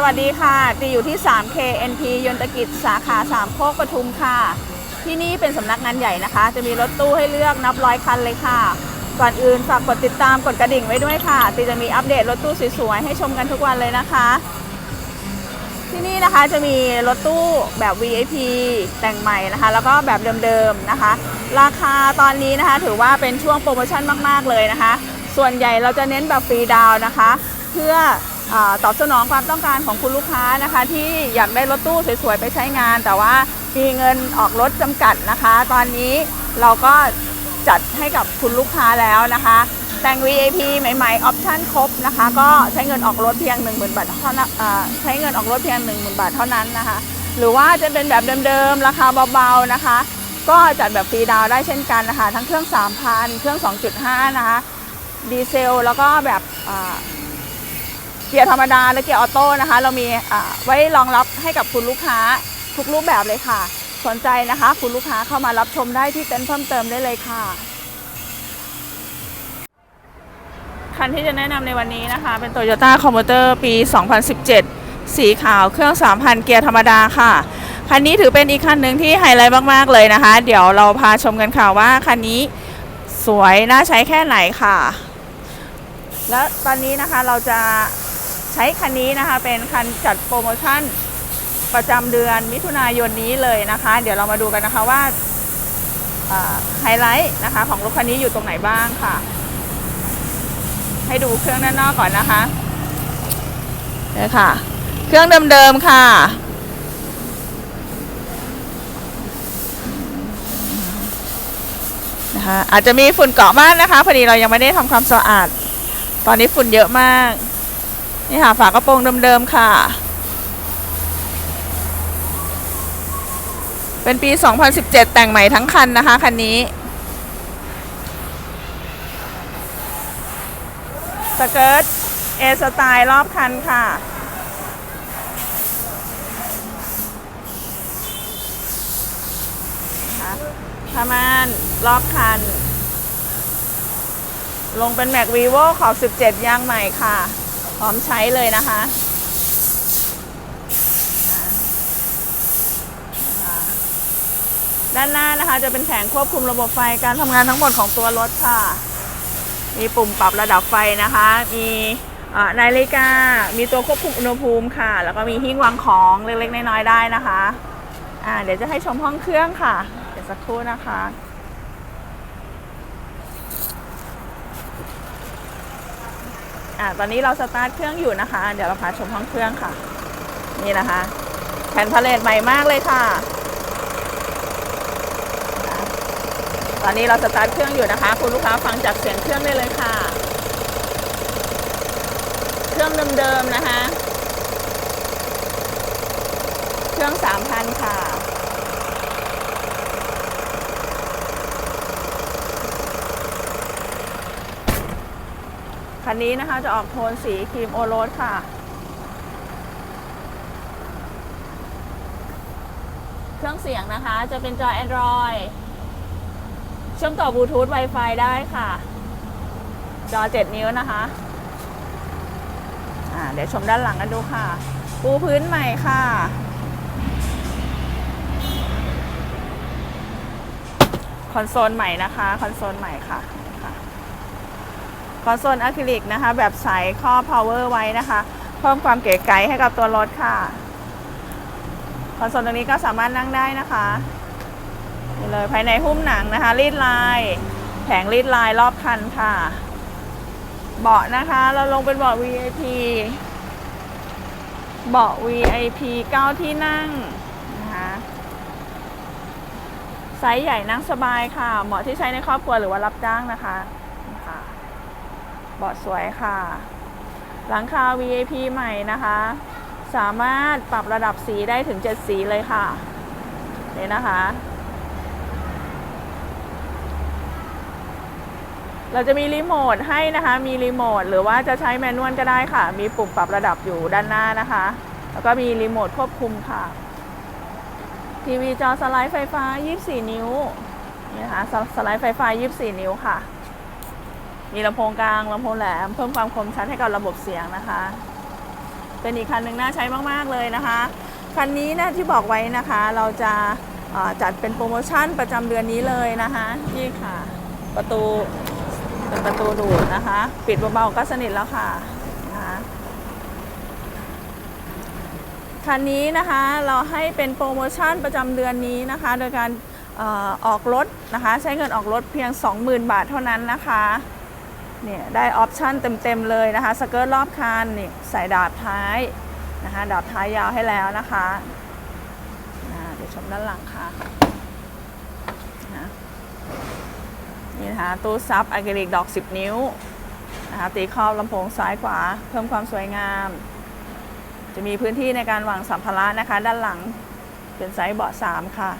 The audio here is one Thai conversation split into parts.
สวัสดีค่ะตีอยู่ที่ 3K NP ยนตกิจสาขา3โคกปทุมค่ะ ที่นี่เป็นสำนักงานใหญ่นะคะ จะมีรถตู้ให้เลือกนับร้อยคันเลยค่ะ ก่อนอื่นฝากกดติดตามกดกระดิ่งไว้ด้วยค่ะตีจะมีอัปเดตรถตู้สวยๆให้ชมกันทุกวันเลยนะคะ ที่นี่นะคะจะมีรถตู้แบบ VIP แต่งใหม่นะคะ แล้วก็แบบเดิมๆนะคะ ราคาตอนนี้นะคะ ถือว่าเป็นช่วงโปรโมชั่นมากๆเลยนะคะ ส่วนใหญ่เราจะเน้นแบบฟรีดาวนะคะ เพื่อ ตอบสนองความต้องการของคุณลูกค้านะคะ ที่อยากได้รถตู้สวยๆ ไปใช้งาน แต่ว่ามีเงินออกรถจำกัดนะคะ ตอนนี้เราก็จัดให้กับคุณลูกค้าแล้วนะคะแต่ง VIP ใหม่ๆออปชั่นครบนะคะ ก็ใช้เงินออกรถเพียง 1 0,000 บาทเท่านั้นใช้เงินออกรถเพียง 10,000 บาทเท่านั้นนะคะ หรือว่าจะเป็นแบบเดิมๆ ราคาเบาๆนะคะ ก็จัดแบบฟรีดาวได้เช่นกันนะคะ ทั้งเครื่อง 3,000 เครื่อง 2.5 นะคะ ดีเซล แล้วก็แบบ เกียร์ธรรมดาและเกียร์ออโต้นะคะ เรามีไว้รองรับให้กับคุณลูกค้าทุกรูปแบบเลยค่ะ สนใจนะคะ คุณลูกค้าเข้ามารับชมได้ที่เต็นท์เพิ่มเติมได้เลยค่ะ คันที่จะแนะนำในวันนี้นะคะ เป็น Toyota c o m m u t e r ปี 2017 สีขาวเครื่อง 3,000 เกียร์ธรรมดาค่ะ คันนี้ถือเป็นอีกคันหนึ่งที่ไฮไลท์มาก ๆ เลยนะคะ เดี๋ยวเราพาชมกันค่ะว่าคันนี้สวยน่าใช้แค่ไหนค่ะ และตอนนี้นะคะเราจะ ช้คันนี้นะคะ เป็นคันจัดโปรโมชั่นประจำเดือนมิถุนายนนี้เลยนะคะ เดี๋ยวเรามาดูกันนะคะว่าไฮไลท์นะคะของรถคันนี้อยู่ตรงไหนบ้างค่ะ ให้ดูเครื่องด้านนอกก่อนนะคะนี่ค่ะ เครื่องเดิมๆค่ะ นะคะอาจจะมีฝุ่นเกาะบ้างนะคะ พอดีเรายังไม่ได้ทำความสะอาด ตอนนี้ฝุ่นเยอะมาก นี่ค่ะฝากระโปรงเดิมๆค่ะ เป็นปี 2017 แต่งใหม่ทั้งคันนะคะ คันนี้สเกิร์ตเอสไตล์รอบคันค่ะนะคะประมาณรอบคัน ลงเป็นแม็กวีโวขอบ 17 ยางใหม่ค่ะ พร้อมใช้เลยนะคะด้านหน้านะคะจะเป็นแผงควบคุมระบบไฟการทำงานทั้งหมดของตัวรถค่ะ มีปุ่มปรับระดับไฟนะคะ มีนาฬิกา มีตัวควบคุมอุณหภูมิค่ะ แล้วก็มีหิ้งวางของเล็กๆน้อยๆได้นะคะ อ่าเดี๋ยวจะให้ชมห้องเครื่องค่ะ เดี๋ยวสักครู่นะคะ อ่าตอนนี้เราสตาร์ทเครื่องอยู่นะคะ เดี๋ยวเราพาชมห้องเครื่องค่ะ นี่นะคะ แผ่นพาเลทใหม่มากเลยค่ะ ตอนนี้เราสตาร์ทเครื่องอยู่นะคะ คุณลูกค้าฟังจากเสียงเครื่องได้เลยค่ะ เครื่องเดิมๆนะคะ เครื่อง3,000ค่ะ คันนี้นะคะจะออกโทนสีครีมโอโรสค่ะ เครื่องเสียงนะคะจะเป็นจอ Android เชื่อมต่อบลูทูธ Wi-Fi ได้ค่ะ จอ 7 นิ้วนะคะอ่าเดี๋ยวชมด้านหลังกันดูค่ะ ปูพื้นใหม่ค่ะคอนโซลใหม่นะคะ คอนโซลใหม่ค่ะ อนโซลอะคริลิกนะคะ แบบใสครอบ power ไว้นะคะ เพิ่มความเก๋ไก๋ให้กับตัวรถค่ะคอนโซลตรงนี้ก็สามารถนั่งได้นะคะนี่เลยภายในหุ้มหนังนะคะรีดลายแผงรีดลายรอบคันค่ะ เบาะนะคะ เราลงเป็นเบาะ VIP เบาะ VIP 9 ที่นั่งนะคะไซส์ใหญ่นั่งสบายค่ะ เหมาะที่ใช้ในครอบครัวหรือว่ารับจ้างนะคะนี่ค่ะ เบาะสวยค่ะ หลังคา VIP ใหม่นะคะ สามารถปรับระดับสีได้ถึง 7 สีเลยค่ะนี่นะคะ เราจะมีรีโมทให้นะคะ มีรีโมทหรือว่าจะใช้แมนนวลก็ได้ค่ะ มีปุ่มปรับระดับอยู่ด้านหน้านะคะ แล้วก็มีรีโมทควบคุมค่ะ ทีวีจอสไลด์ไฟฟ้า 24 นิ้วนี่นะคะสสไลด์ไฟฟ้า 24 นิ้วค่ะ มีลำโพงกลางลำโพงแหลม เพิ่มความคมชัดให้กับระบบเสียงนะคะ เป็นอีกคันหนึ่งน่าใช้มาก ๆ เลยนะคะ คันนี้นะที่บอกไว้นะคะ เราจะจัดเป็นโปรโมชั่นประจำเดือนนี้เลยนะคะนี่ค่ะ ประตูเป็นประตูดูดนะคะ ปิดเบาๆก็สนิทแล้วค่ะนะคะคันนี้นะคะเราให้เป็นโปรโมชั่นประจำเดือนนี้นะคะ โดยการออออกรถนะคะ ใช้เงินออกรถเพียง 20,000 บาทเท่านั้นนะคะ เนี่ยได้ออปชั่นเต็มๆเลยนะคะสเกิร์ตรอบคันนี่ใส่ดาบท้ายนะคะดาบท้ายยาวให้แล้วนะคะเดี๋ยวชมด้านหลังค่ะนะนี่นะคะตู้ซับอะคริลิกดอก 10 นิ้วนะคะตีครอบลำโพงซ้ายขวา เพิ่มความสวยงาม จะมีพื้นที่ในการวางสัมภาระนะคะ ด้านหลังเป็นไซส์เบาะ 3 ค่ะ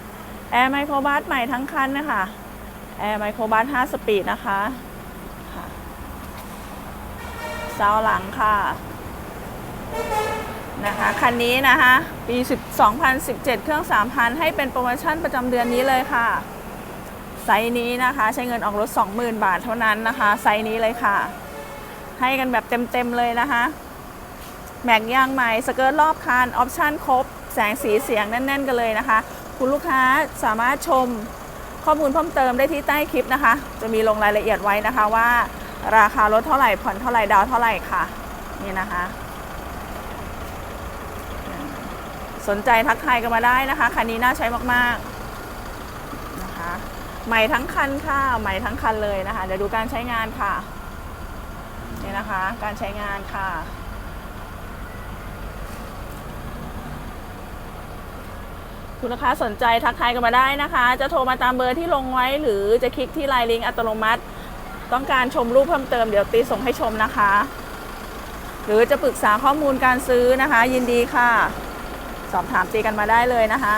แอร์ไมโครบัสใหม่ทั้งคันนะคะ แอร์ไมโครบัส5สปีดนะคะ เสาหลังค่ะ นะคะ คันนี้นะคะ ปี 2017 เครื่อง 3,000 ให้เป็นโปรโมชั่นประจำเดือนนี้เลยค่ะ ไซส์นี้นะคะ ใช้เงินออกรถ 20,000 บาทเท่านั้นนะคะ ไซส์นี้เลยค่ะ ให้กันแบบเต็ม ๆ เลยนะคะ แม็กยางใหม่สเกิร์ตรอบคัน ออปชั่นครบ แสงสีเสียงแน่น ๆ กันเลยนะคะ คุณลูกค้าสามารถชมข้อมูลเพิ่มเติมได้ที่ใต้คลิปนะคะ จะมีลงรายละเอียดไว้นะคะว่า ราคารถเท่าไหร่ผ่อนเท่าไหร่ดาวเท่าไหร่ค่ะ นี่นะคะ สนใจทักทายกันมาได้นะคะ คันนี้น่าใช้มากๆนะคะใหม่ทั้งคันค่ะใหม่ทั้งคันเลยนะคะ เดี๋ยวดูการใช้งานค่ะ นี่นะคะ การใช้งานค่ะคุณลูกค้าสนใจทักทายกันมาได้นะคะ จะโทรมาตามเบอร์ที่ลงไว้ หรือจะคลิกที่ไลน์ลิงก์อัตโนมัติ ต้องการชมรูปเพิ่มเติมเดี๋ยวตีส่งให้ชมนะคะ หรือจะปรึกษาข้อมูลการซื้อนะคะ ยินดีค่ะ สอบถามตีกันมาได้เลยนะคะ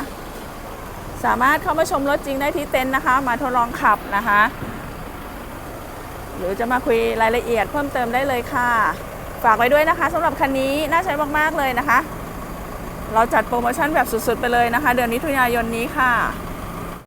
สามารถเข้ามาชมรถจริงได้ที่เต็นท์นะคะ มาทดลองขับนะคะ หรือจะมาคุยรายละเอียดเพิ่มเติมได้เลยค่ะ ฝากไว้ด้วยนะคะสำหรับคันนี้น่าใช้มากๆเลยนะคะ เราจัดโปรโมชั่นแบบสุดๆไปเลยนะคะ เดือนมิถุนายนนี้ค่ะ